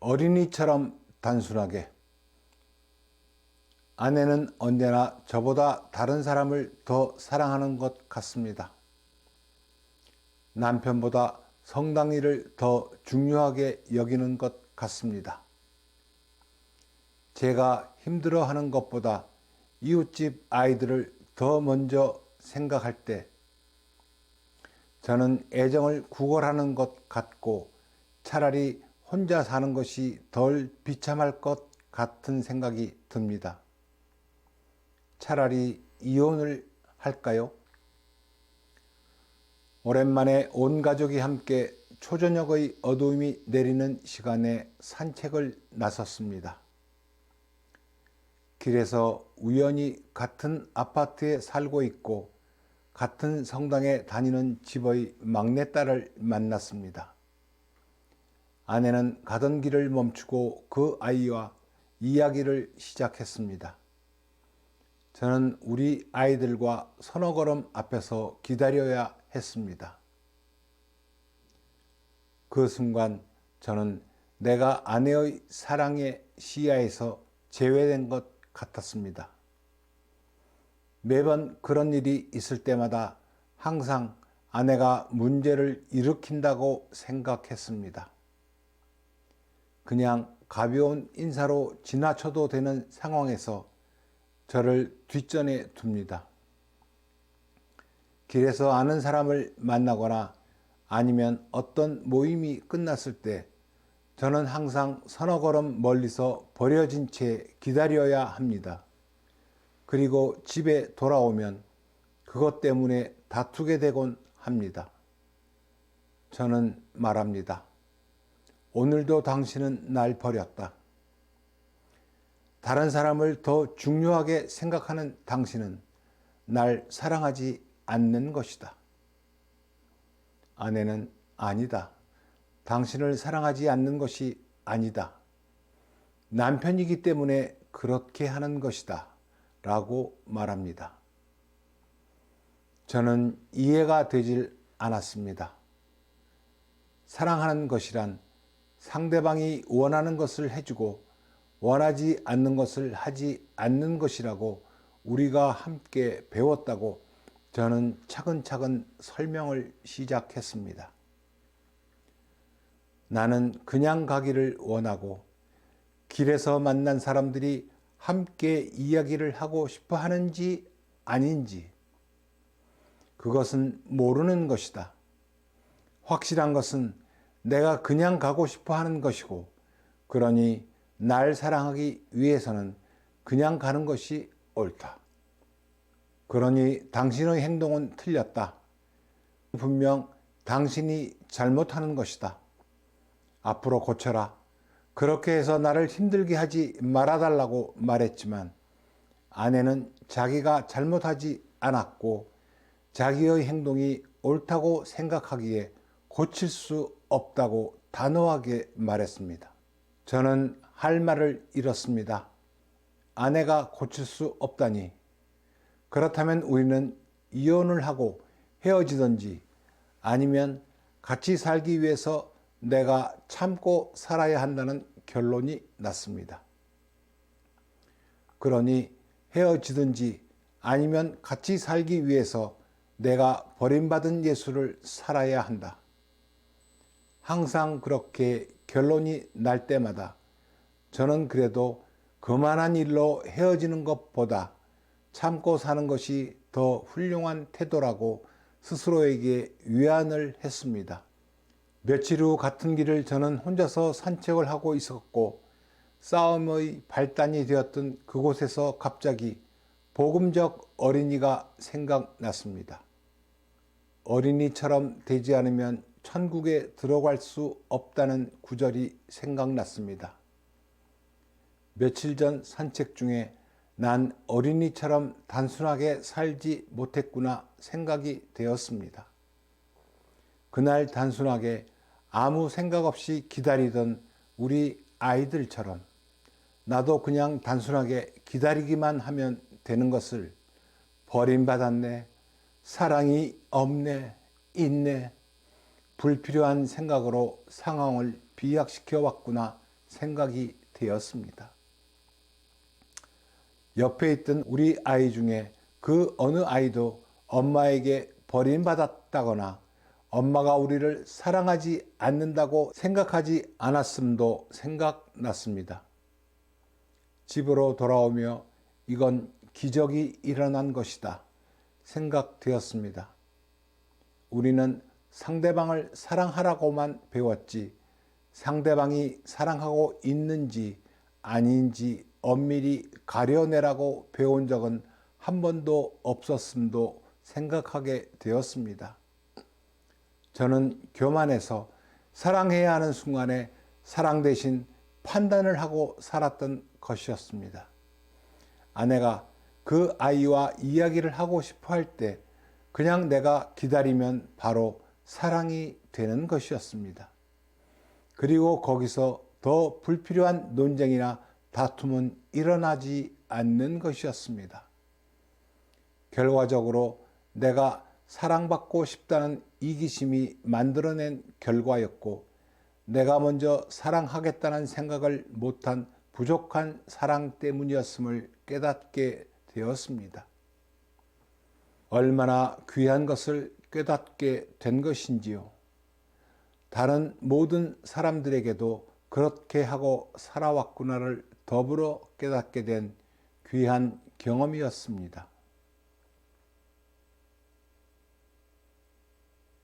어린이처럼 단순하게 아내는 언제나 저보다 다른 사람을 더 사랑하는 것 같습니다. 남편보다 성당 일을 더 중요하게 여기는 것 같습니다. 제가 힘들어하는 것보다 이웃집 아이들을 더 먼저 생각할 때 저는 애정을 구걸하는 것 같고 차라리 혼자 사는 것이 덜 비참할 것 같은 생각이 듭니다. 차라리 이혼을 할까요? 오랜만에 온 가족이 함께 초저녁의 어두움이 내리는 시간에 산책을 나섰습니다. 길에서 우연히 같은 아파트에 살고 있고 같은 성당에 다니는 집의 막내딸을 만났습니다. 아내는 가던 길을 멈추고 그 아이와 이야기를 시작했습니다. 저는 우리 아이들과 서너 걸음 앞에서 기다려야 했습니다. 그 순간 저는 내가 아내의 사랑의 시야에서 제외된 것 같았습니다. 매번 그런 일이 있을 때마다 항상 아내가 문제를 일으킨다고 생각했습니다. 그냥 가벼운 인사로 지나쳐도 되는 상황에서 저를 뒷전에 둡니다. 길에서 아는 사람을 만나거나 아니면 어떤 모임이 끝났을 때 저는 항상 서너 걸음 멀리서 버려진 채 기다려야 합니다. 그리고 집에 돌아오면 그것 때문에 다투게 되곤 합니다. 저는 말합니다. 오늘도 당신은 날 버렸다. 다른 사람을 더 중요하게 생각하는 당신은 날 사랑하지 않는 것이다. 아내는 아니다. 당신을 사랑하지 않는 것이 아니다. 남편이기 때문에 그렇게 하는 것이다. 라고 말합니다. 저는 이해가 되질 않았습니다. 사랑하는 것이란 상대방이 원하는 것을 해주고 원하지 않는 것을 하지 않는 것이라고 우리가 함께 배웠다고 저는 차근차근 설명을 시작했습니다. 나는 그냥 가기를 원하고 길에서 만난 사람들이 함께 이야기를 하고 싶어 하는지 아닌지 그것은 모르는 것이다. 확실한 것은 내가 그냥 가고 싶어 하는 것이고 그러니 날 사랑하기 위해서는 그냥 가는 것이 옳다. 그러니 당신의 행동은 틀렸다. 분명 당신이 잘못하는 것이다. 앞으로 고쳐라. 그렇게 해서 나를 힘들게 하지 말아달라고 말했지만 아내는 자기가 잘못하지 않았고 자기의 행동이 옳다고 생각하기에 고칠 수 없다고 단호하게 말했습니다. 저는 할 말을 잃었습니다. 아내가 고칠 수 없다니. 그렇다면 우리는 이혼을 하고 헤어지든지 아니면 같이 살기 위해서 내가 참고 살아야 한다는 결론이 났습니다. 그러니 헤어지든지 아니면 같이 살기 위해서 내가 버림받은 예수를 살아야 한다. 항상 그렇게 결론이 날 때마다 저는 그래도 그만한 일로 헤어지는 것보다 참고 사는 것이 더 훌륭한 태도라고 스스로에게 위안을 했습니다. 며칠 후 같은 길을 저는 혼자서 산책을 하고 있었고 싸움의 발단이 되었던 그곳에서 갑자기 복음적 어린이가 생각났습니다. 어린이처럼 되지 않으면 천국에 들어갈 수 없다는 구절이 생각났습니다. 며칠 전 산책 중에 난 어린이처럼 단순하게 살지 못했구나 생각이 되었습니다. 그날 단순하게 아무 생각 없이 기다리던 우리 아이들처럼 나도 그냥 단순하게 기다리기만 하면 되는 것을 버림받았네, 사랑이 없네, 있네, 불필요한 생각으로 상황을 비약시켜 왔구나 생각이 되었습니다. 옆에 있던 우리 아이 중에 그 어느 아이도 엄마에게 버림받았다거나 엄마가 우리를 사랑하지 않는다고 생각하지 않았음도 생각났습니다. 집으로 돌아오며 이건 기적이 일어난 것이다 생각되었습니다. 우리는 상대방을 사랑하라고만 배웠지 상대방이 사랑하고 있는지 아닌지 엄밀히 가려내라고 배운 적은 한 번도 없었음도 생각하게 되었습니다. 저는 교만해서 사랑해야 하는 순간에 사랑 대신 판단을 하고 살았던 것이었습니다. 아내가 그 아이와 이야기를 하고 싶어 할 때 그냥 내가 기다리면 바로 사랑이 되는 것이었습니다. 그리고 거기서 더 불필요한 논쟁이나 다툼은 일어나지 않는 것이었습니다. 결과적으로 내가 사랑받고 싶다는 이기심이 만들어낸 결과였고, 내가 먼저 사랑하겠다는 생각을 못한 부족한 사랑 때문이었음을 깨닫게 되었습니다. 얼마나 귀한 것을 깨닫게 된 것인지요. 다른 모든 사람들에게도 그렇게 하고 살아왔구나를 더불어 깨닫게 된 귀한 경험이었습니다.